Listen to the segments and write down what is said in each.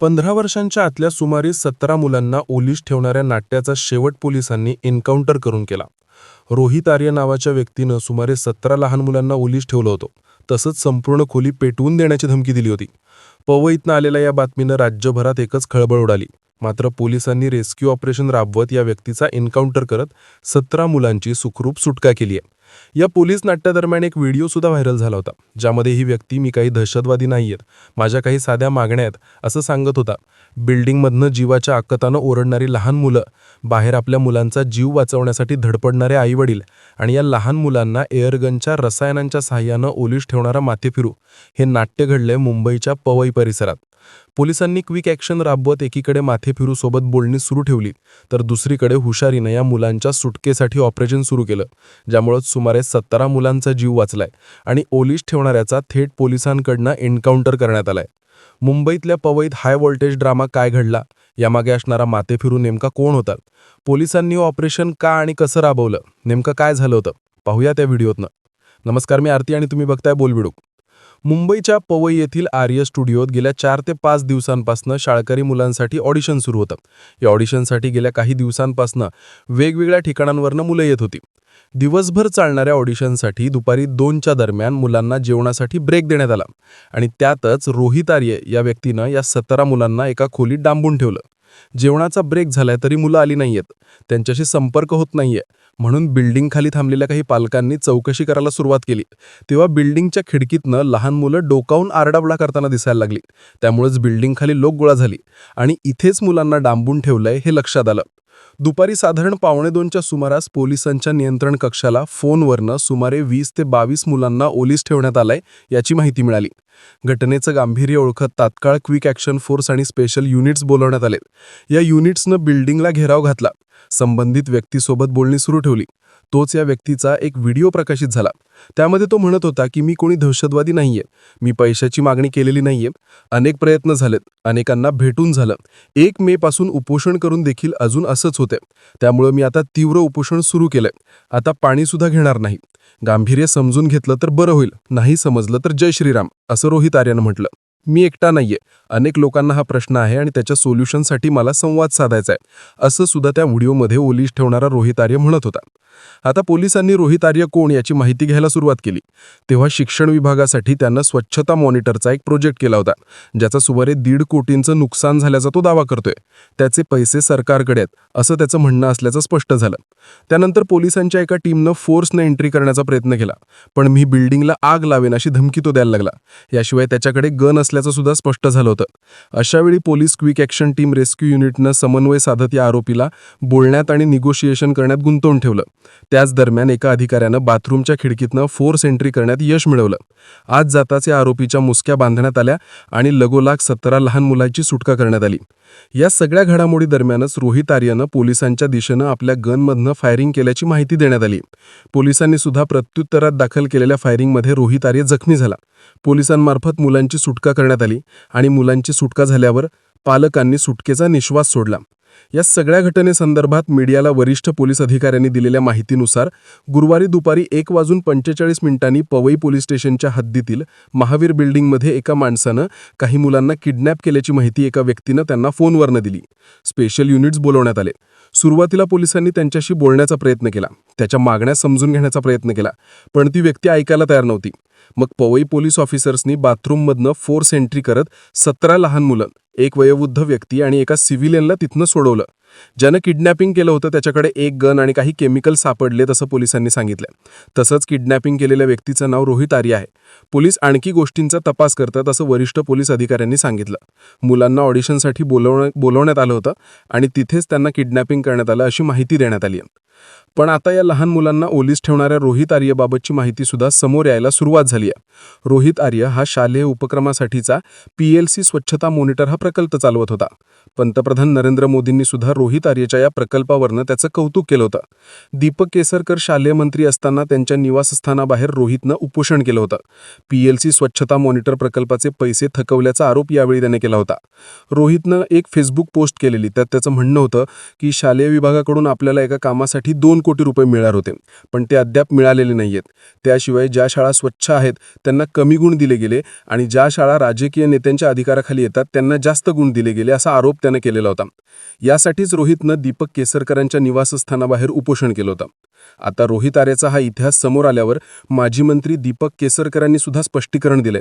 पंधरा वर्षांच्या आतल्या सुमारे सतरा मुलांना ओलीस ठेवणाऱ्या नाट्याचा शेवट पोलिसांनी एन्काउंटर करून केला. रोहित आर्य नावाच्या व्यक्तीनं सुमारे सतरा लहान मुलांना ओलीस ठेवलं होतं. तसंच संपूर्ण खोली पेटवून देण्याची धमकी दिली होती. पवईतनं आलेल्या या बातमीनं राज्यभरात एकच खळबळ उडाली. मात्र पोलिसांनी रेस्क्यू ऑपरेशन राबवत या व्यक्तीचा एन्काउंटर करत सतरा मुलांची सुखरूप सुटका केली आहे. या पोलीस नाट्यादरम्यान एक व्हिडिओ सुद्धा व्हायरल झाला होता ज्यामध्ये ही व्यक्ती मी काही दहशतवादी नाहीयेत माझ्या काही साध्या मागण्या आहेत असं सांगत होता. बिल्डिंगमधनं जीवाच्या आकतानं ओरडणारी लहान मुलं बाहेर आपल्या मुलांचा जीव वाचवण्यासाठी धडपडणारे आईवडील आणि या लहान मुलांना एअरगनच्या रसायनांच्या सहाय्यानं ओलीस ठेवणारा माथेफिरू हे नाट्य घडलंय मुंबईच्या पवई परिसरात. पोलिसांनी क्विक ॲक्शन राबवत एकीकडे माथेफिरू सोबत बोलणी सुरू ठेवली तर दुसरीकडे हुशारीनं या मुलांच्या सुटकेसाठी ऑपरेशन सुरू केलं ज्यामुळे सुमारे सत्तरा मुलांचा जीव वाचलाय आणि ओलीस ठेवणाऱ्याचा थेट पोलिसांकडनं एन्काउंटर करण्यात आलाय. मुंबईतल्या पवईत हाय व्होल्टेज ड्रामा काय घडला यामागे असणारा माथेफिरू नेमका कोण होता पोलिसांनी ऑपरेशन का आणि कसं राबवलं नेमकं काय झालं होतं पाहूया त्या व्हिडिओतनं. नमस्कार मी आरती आणि तुम्ही बघताय बोलबिडूक. मुंबईच्या पवई येथील आर्य स्टुडिओत गेल्या चार ते पाच दिवसांपासून शाळकरी मुलांसाठी ऑडिशन सुरू होतं. या ऑडिशनसाठी गेल्या काही दिवसांपासून वेगवेगळ्या ठिकाणांवरनं मुलं येत होती. दिवसभर चालणाऱ्या ऑडिशनसाठी दुपारी दोनच्या दरम्यान मुलांना जेवणासाठी ब्रेक देण्यात आला आणि त्यातच रोहित आर्य या व्यक्तीनं या सतरा मुलांना एका खोलीत डांबून ठेवलं. जेवणाचा ब्रेक झालाय तरी मुलं आली नाहीयेत. त्यांच्याशी संपर्क होत नाहीये. म्हणून बिल्डिंग खाली थांबलेल्या काही पालकांनी चौकशी करायला सुरुवात केली. तेव्हा बिल्डिंगच्या खिडकीतनं लहान मुलं डोकावून आरडाबडा करताना दिसायला लागली. त्यामुळेच बिल्डिंग खाली लोक गोळा झाली. आणि इथेच मुलांना डांबून ठेवलंय हे लक्षात आलं. दुपारी साधारण पावणे दोनच्या सुमारास पोलिसांच्या नियंत्रण कक्षाला फोनवरनं सुमारे वीस ते बावीस मुलांना ओलीस ठेवण्यात आलंय याची माहिती मिळाली. घटनेचं गांभीर्य ओळखत तात्काळ क्विक ॲक्शन फोर्स आणि स्पेशल युनिट्स बोलवण्यात आले या युनिट्सनं बिल्डिंगला घेराव घातला. संबंधित व्यक्तीसोबत बोलणी सुरू ठेवली. तोच या व्यक्तीचा एक व्हिडिओ प्रकाशित झाला. त्यामध्ये तो म्हणत होता की मी कोणी दहशतवादी नाहीये. मी पैशाची मागणी केलेली नाहीये. अनेक प्रयत्न झालेत. अनेकांना भेटून झालं. एक मे पासून उपोषण करून देखील अजून असंच होते त्यामुळं मी आता तीव्र उपोषण सुरू केलंय. आता पाणी सुद्धा घेणार नाही. गांभीर्य समजून घेतलं तर बरं होईल. नाही समजलं तर जय श्रीराम असं रोहित आर्यानं म्हटलं. मी एकटा नाहीये. अनेक लोकांना हा प्रश्न आहे आणि त्याच्या सोल्युशनसाठी मला संवाद साधायचा आहे असं सुद्धा त्या व्हिडिओमध्ये ओलीस ठेवणारा रोहित आर्य म्हणत होता. आता पोलिसांनी रोहित आर्य कोण याची माहिती घ्यायला सुरुवात केली. तेव्हा शिक्षण विभागासाठी त्यांना स्वच्छता मॉनिटरचा एक प्रोजेक्ट केला होता ज्याचा सुमारे दीड कोटींचं नुकसान झाल्याचा तो दावा करतोय. त्याचे पैसे सरकारकडे आहेत असं त्याचं म्हणणं असल्याचं स्पष्ट झालं. त्यानंतर पोलिसांच्या एका टीमनं फोर्सनं एंट्री करण्याचा प्रयत्न केला पण मी बिल्डिंगला आग लावेन अशी धमकी तो द्यायला लागला. याशिवाय त्याच्याकडे गन असल्याचं सुद्धा स्पष्ट झालं होतं. अशावेळी police quick action team rescue युनिटनं समन्वय साधत या आरोपीला बोलण्यात आणि निगोशिएशन करण्यात गुंतवून ठेवलं. त्याच दरम्यान एका अधिकाऱ्यानं बाथरूमच्या खिडकीतनं फोर्स एंट्री करण्यात यश मिळवलं. आज जाताच या आरोपीच्या मुसक्या बांधण्यात आल्या आणि लगोलाग सतरा लहान मुलांची सुटका करण्यात आली. या सगळ्या घडामोडी दरम्यानच रोहित आर्यनं पोलिसांच्या दिशेनं आपल्या गनमधनं फायरिंग केल्याची माहिती देण्यात आली. पोलिसांनी सुद्धा प्रत्युत्तरात दाखल केलेल्या फायरिंगमध्ये रोहित आर्य जखमी झाला. पोलिसांमार्फत मुलांची सुटका करण्यात आली आणि मुलांची सुटका झाल्यावर पालकांनी सुटकेचा निश्वास सोडला. या सगळ्या घटनेसंदर्भात मीडियाला वरिष्ठ पोलीस अधिकाऱ्यांनी दिलेल्या माहितीनुसार गुरुवारी दुपारी एक वाजून पंचेचाळीस मिनिटांनी पवई पोलीस स्टेशनच्या हद्दीतील महावीर बिल्डिंगमध्ये एका माणसानं काही मुलांना किडनॅप केल्याची माहिती एका व्यक्तीनं त्यांना फोनवरनं दिली. स्पेशल युनिट्स बोलवण्यात आले. सुरुवातीला पोलिसांनी त्यांच्याशी बोलण्याचा प्रयत्न केला. त्याच्या मागण्या समजून घेण्याचा प्रयत्न केला. पण ती व्यक्ती ऐकायला तयार नव्हती. मग पवई पोलीस ऑफिसर्सनी बाथरूममधनं फोर्स एंट्री करत सतरा लहान मुलं एक वयोवृद्ध व्यक्ती आणि एका सिव्हिलियनला तिथनं सोडवलं. ज्यानं किडनॅपिंग केलं होतं त्याच्याकडे एक गन आणि काही केमिकल सापडले असं पोलिसांनी सांगितलं. तसंच किडनॅपिंग केलेल्या व्यक्तीचं नाव रोहित आर्य आहे. पोलीस आणखी गोष्टींचा तपास करतात असं वरिष्ठ पोलीस अधिकाऱ्यांनी सांगितलं. मुलांना ऑडिशनसाठी बोलवण्या बोलवण्यात आलं होतं आणि तिथेच त्यांना किडनॅपिंग करण्यात आलं अशी माहिती देण्यात आली पण आता या लहान मुलांना ओलीस ठेवणाऱ्या रोहित आर्यबाबतची माहिती सुद्धा समोर यायला सुरुवात झाली आहे. रोहित आर्य हा शालेय उपक्रमासाठीचा पी एल सी स्वच्छता मॉनिटर हा प्रकल्प चालवत होता. पंतप्रधान नरेंद्र मोदींनी सुद्धा रोहित आर्यच्या या प्रकल्पावरनं त्याचं कौतुक केलं होतं. दीपक केसरकर शालेय मंत्री असताना त्यांच्या निवासस्थानाबाहेर रोहितनं उपोषण केलं होतं. पी एल सी स्वच्छता मॉनिटर प्रकल्पाचे पैसे थकवल्याचा आरोप यावेळी त्याने केला होता. रोहितनं एक फेसबुक पोस्ट केलेली त्यात त्याचं म्हणणं होतं की शालेय विभागाकडून आपल्याला एका कामासाठी दोन कोटी रुपये मिळणार होते. पण ते अद्याप मिळालेले नाहीयेत. त्याशिवाय ज्या शाळा स्वच्छ आहेत त्यांना कमी गुण दिले गेले आणि ज्या शाळा राजकीय नेत्यांच्या अधिकाराखाली येतात त्यांना जास्त गुण दिले गेले असा आरोप त्यानं केलेला होता. यासाठीच रोहितनं दीपक केसरकरांच्या निवासस्थानाबाहेर उपोषण केलं होतं. आता रोहित आर्याचा हा इतिहास समोर आल्यावर माजी मंत्री दीपक केसरकरांनी सुद्धा स्पष्टीकरण दिले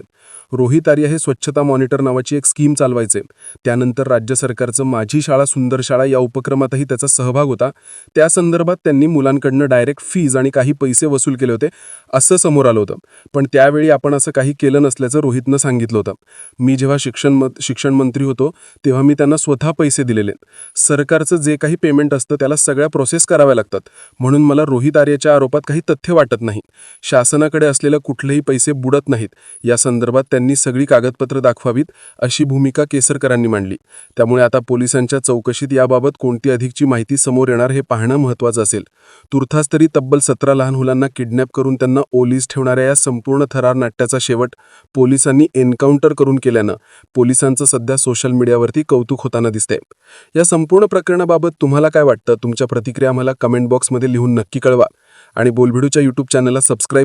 रोहित आर्य हे स्वच्छता मॉनिटर नावाची एक स्कीम चालवायचे. त्यानंतर राज्य सरकारचं माझी शाळा सुंदर शाळा या उपक्रमातही त्याचा सहभाग होता. त्या संदर्भात त्यांनी मुलांकडनं डायरेक्ट फीज आणि काही पैसे वसूल केले होते असं समोर आलं होतं. पण त्यावेळी आपण असं काही केलं नसल्याचं रोहितनं सांगितलं होतं. मी जेव्हा शिक्षण शिक्षण मंत्री होतो तेव्हा मी त्यांना स्वतः पैसे दिलेले. सरकारचं जे काही पेमेंट असतं त्याला सगळ्या प्रोसेस कराव्या लागतात. म्हणून मला रोहित आर्याच्या आरोपात काही तथ्य वाटत नाही. शासनाकडे असलेलं कुठलेही पैसे बुडत नाहीत. या संदर्भात त्यांनी सगळी कागदपत्र दाखवावीत अशी भूमिका केसरकरांनी मांडली. त्यामुळे आता पोलिसांच्या चौकशीत याबाबत कोणती अधिकची माहिती समोर येणार हे पाहणं महत्त्वाचं असेल. तुर्थास तरी तब्बल सतरा लहान मुलांना किडनॅप करून त्यांना ओलीस ठेवणाऱ्या या संपूर्ण थरार नाट्याचा शेवट पोलिसांनी एन्काउंटर करून केल्यानं पोलिसांचं सध्या सोशल मीडियावरती कौतुक होताना दिसते या संपूर्ण प्रकरणाबाबत तुम्हाला काय वाटतं? तुमच्या प्रतिक्रिया आम्हाला कमेंट बॉक्समध्ये लिहून नक्की कळवा. आणि बोलभिडूच्या यूट्यूब चॅनलला सबस्क्राईब